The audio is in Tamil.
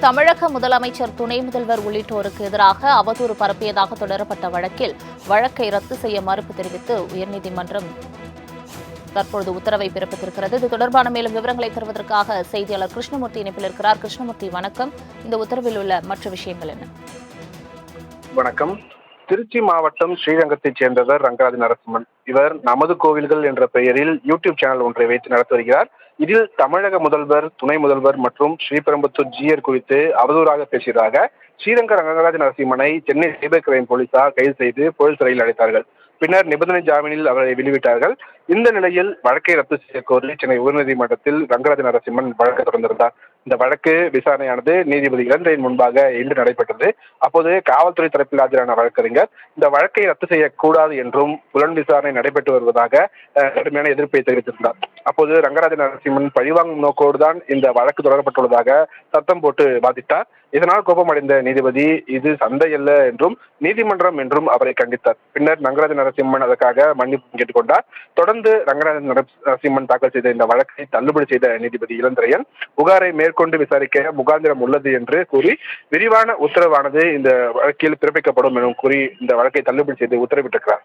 தமிழக முதலமைச்சர் துணை முதல்வர் உள்ளிட்டோருக்கு எதிராக அவதூறு பரப்பியதாக தொடரப்பட்ட வழக்கில் வழக்கை ரத்து செய்ய மறுப்பு தெரிவித்து உயர்நீதிமன்றம் தற்பொழுது உத்தரவை பிறப்பித்திருக்கிறது. இது தொடர்பான மேலும் விவரங்களை தருவதற்காக செய்தியாளர் கிருஷ்ணமூர்த்தி இணைப்பில் இருக்கிறார். கிருஷ்ணமூர்த்தி வணக்கம். இந்த உத்தரவில் உள்ள மற்ற விஷயங்கள் என்ன? வணக்கம். திருச்சி மாவட்டம் ஸ்ரீரங்கத்தைச் சேர்ந்தவர் ரங்கராஜ நரசிம்மன். இவர் நமது கோவில்கள் என்ற பெயரில் யூடியூப் சேனல் ஒன்றை வைத்து நடத்தி வருகிறார். இதில் தமிழக முதல்வர் துணை முதல்வர் மற்றும் ஸ்ரீபெரும்புத்தூர் ஜியர் குறித்து அவதூறாக பேசியதாக ஸ்ரீரங்க ரங்கராஜ நரசிம்மனை சென்னை சைபர் கிரைம் போலீசார் கைது செய்து போலீஸ் சிறையில் அடைத்தார்கள். பின்னர் நிபந்தனை ஜாமீனில் அவரை வெளிவிட்டார்கள் இந்த நிலையில் வழக்கை ரத்து செய்ய கோரி சென்னை உயர்நீதிமன்றத்தில் ரங்கராஜ நரசிம்மன் வழக்கு தொடர்ந்திருந்தார். இந்த வழக்கு விசாரணையானது நீதிபதி இளந்திரையின் முன்பாக இன்று நடைபெற்றது. அப்போது காவல்துறை தரப்பில் ஆஜரான வழக்கறிஞர் இந்த வழக்கை ரத்து செய்யக்கூடாது என்றும் புலன் விசாரணை நடைபெற்று வருவதாக கடுமையான எதிர்ப்பை தெரிவித்திருந்தார். அப்போது ரங்கராஜ நரசிம்மன் பழிவாங்கும் நோக்கோடு தான் இந்த வழக்கு தொடரப்பட்டுள்ளதாக சத்தம் போட்டு வாதிட்டார். இதனால் கோபமடைந்த நீதிபதி இது சந்தை அல்ல என்றும் நீதிமன்றம் என்றும் அவரை கண்டித்தார். பின்னர் ரங்கராஜ நரசிம்மன் அதற்காக மன்னிப்பு கேட்டுக்கொண்டார். தொடர்ந்து ரங்கராஜ நரசிம்மன் தாக்கல் செய்த இந்த வழக்கை தள்ளுபடி செய்த நீதிபதி இளந்திரையன் புகாரை மேற்கொண்டு விசாரிக்க முகாந்திரம் உள்ளது என்று கூறி விரிவான உத்தரவானது இந்த வழக்கில் பிறப்பிக்கப்படும் எனும் கூறி இந்த வழக்கை தள்ளுபடி செய்து உத்தரவிட்டிருக்கிறார்.